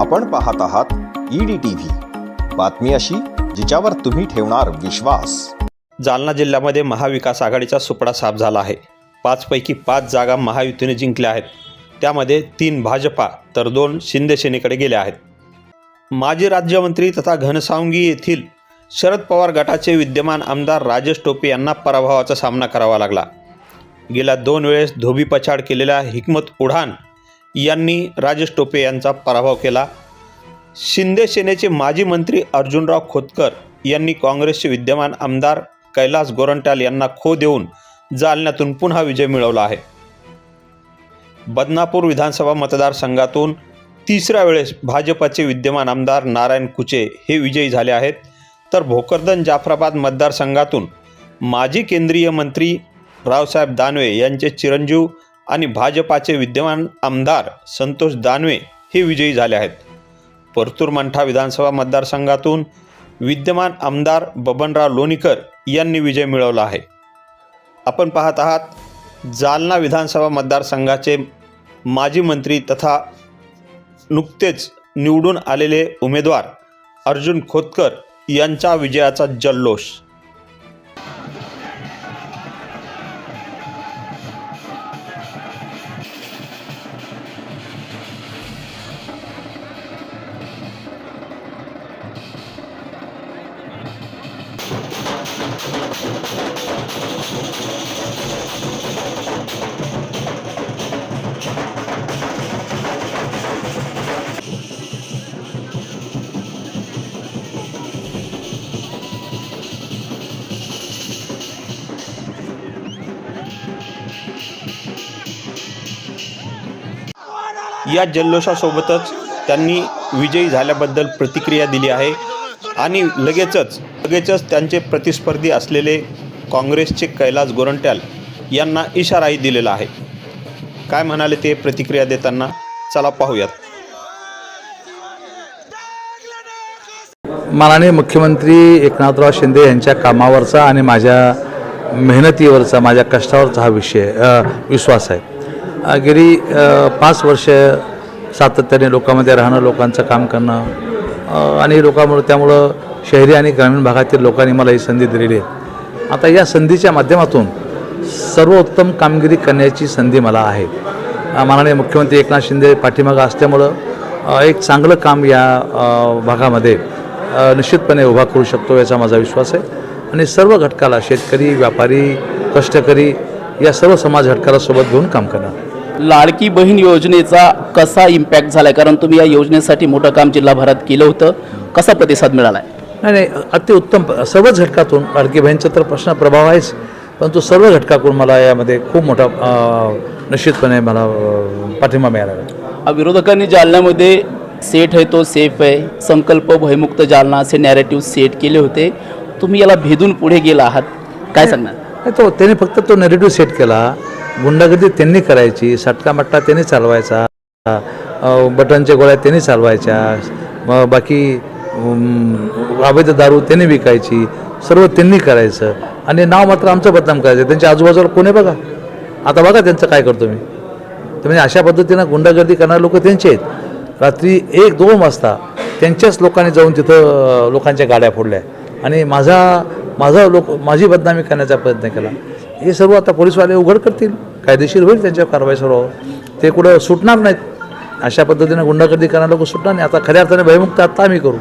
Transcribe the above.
आपण पाहत आहात ईडी टीव्ही बातमी अशी जिच्यावर तुम्ही ठेवणार विश्वास. जालना जिल्ह्यामध्ये महाविकास आघाडीचा सुपडा साफ झाला आहे. पाचपैकी पाच जागा महायुतीने जिंकल्या आहेत. त्यामध्ये तीन भाजपा तर दोन शिंदे सेनेकडे गेल्या आहेत. माजी राज्यमंत्री तथा घनसावंगी येथील शरद पवार गटाचे विद्यमान आमदार राजेश टोपे यांना पराभवाचा सामना करावा लागला. गेल्या दोन वेळेस धोबीपछाड केलेल्या हिकमत उढान यांनी राजेश टोपे यांचा पराभव केला. शिंदे सेनेचे माजी मंत्री अर्जुनराव खोतकर यांनी काँग्रेसचे विद्यमान आमदार कैलास गोरंट्याल यांना खो देऊन जालन्यातून पुन्हा विजय मिळवला आहे. बदनापूर विधानसभा मतदारसंघातून तिसऱ्या वेळेस भाजपचे विद्यमान आमदार नारायण कुचे हे विजयी झाले आहेत. तर भोकरदन जाफराबाद मतदारसंघातून माजी केंद्रीय मंत्री रावसाहेब दानवे यांचे चिरंजीव आणि भाजपाचे विद्यमान आमदार संतोष दानवे हे विजयी झाले आहेत. परतूर मंठा विधानसभा मतदारसंघातून विद्यमान आमदार बबनराव लोणीकर यांनी विजय मिळवला आहे. आपण पाहत आहात जालना विधानसभा मतदारसंघाचे माजी मंत्री तथा नुकतेच निवडून आलेले उमेदवार अर्जुन खोतकर यांच्या विजयाचा जल्लोष या जल्लोषासोबतच त्यांनी विजयी झाल्याबद्दल प्रतिक्रिया दिली आहे. आणि लगेचच लगेचच त्यांचे प्रतिस्पर्धी असलेले काँग्रेसचे कैलास गोरंट्याल यांना इशाराही दिलेला आहे. काय म्हणाले ते प्रतिक्रिया देताना? चला पाहूयात. माननीय मुख्यमंत्री एकनाथराव शिंदे यांच्या कामावरचा आणि माझ्या मेहनतीवरचा माझ्या कष्टावरचा हा विषय विश्वास आहे. गेली पाच वर्ष सातत्याने लोकांमध्ये राहणं लोकांचं काम करणं आणि लोकांमुळे त्यामुळं शहरी आणि ग्रामीण भागातील लोकांनी मला ही संधी दिलेली आहे. आता या संधीच्या माध्यमातून सर्वोत्तम कामगिरी करण्याची संधी मला आहे. माननीय मुख्यमंत्री एकनाथ शिंदे पाठीमागं असल्यामुळं एक चांगलं काम या भागामध्ये निश्चितपणे उभा करू शकतो याचा माझा विश्वास आहे. आणि सर्व घटकाला शेतकरी व्यापारी कष्टकरी या सर्व समाज घटकाला सोबत घेऊन काम करणार. लाडकी बहीण योजनेचा कसा इम्पॅक्ट झालाय? कारण तुम्ही या योजनेसाठी मोठं काम जिल्हाभरात केलं होतं. कसा प्रतिसाद मिळालाय? नाही नाही अतिउत्तम सर्वच घटकातून लाडकी बहीणचा तर प्रश्न प्रभाव आहेच. परंतु सर्व घटकाकडून मला यामध्ये खूप मोठा निश्चितपणे मला पाठिंबा मिळाला. आहे विरोधकांनी जालन्यामध्ये सेट आहे तो सेफ आहे. संकल्प भयमुक्त जालना असे नॅरेटिव्ह सेट केले होते. तुम्ही याला भेदून पुढे गेला आहात. काय सांगणार? नाही तो त्यांनी फक्त तो नेरेटिव्ह सेट केला. गुंडागर्दी त्यांनी करायची सटका मट्टा त्यांनी चालवायचा बटनच्या गोळ्या त्यांनी चालवायच्या मग बाकी अवैध दारू त्यांनी विकायची सर्व त्यांनी करायचं. आणि नाव मात्र आमचं बदनाम करायचं. त्यांच्या आजूबाजूला कोणी बघा? आता बघा त्यांचं काय करतो मी. तर म्हणजे अशा पद्धतीनं गुंडागर्दी करणारे लोक त्यांचे आहेत. रात्री एक दोन वाजता त्यांच्याच लोकांनी जाऊन तिथं लोकांच्या गाड्या फोडल्या. आणि माझा माझा लोक माझी बदनामी करण्याचा प्रयत्न केला. हे सर्व आता पोलीसवाले उघड करतील. कायदेशीर होईल त्यांच्यावर कारवाई सर्व. ते कुठं सुटणार नाहीत. अशा पद्धतीनं गुंडागर्दी करणारे लोक सुटणार नाही आता खऱ्या अर्थाने भयमुक्त आत्ता आम्ही करू.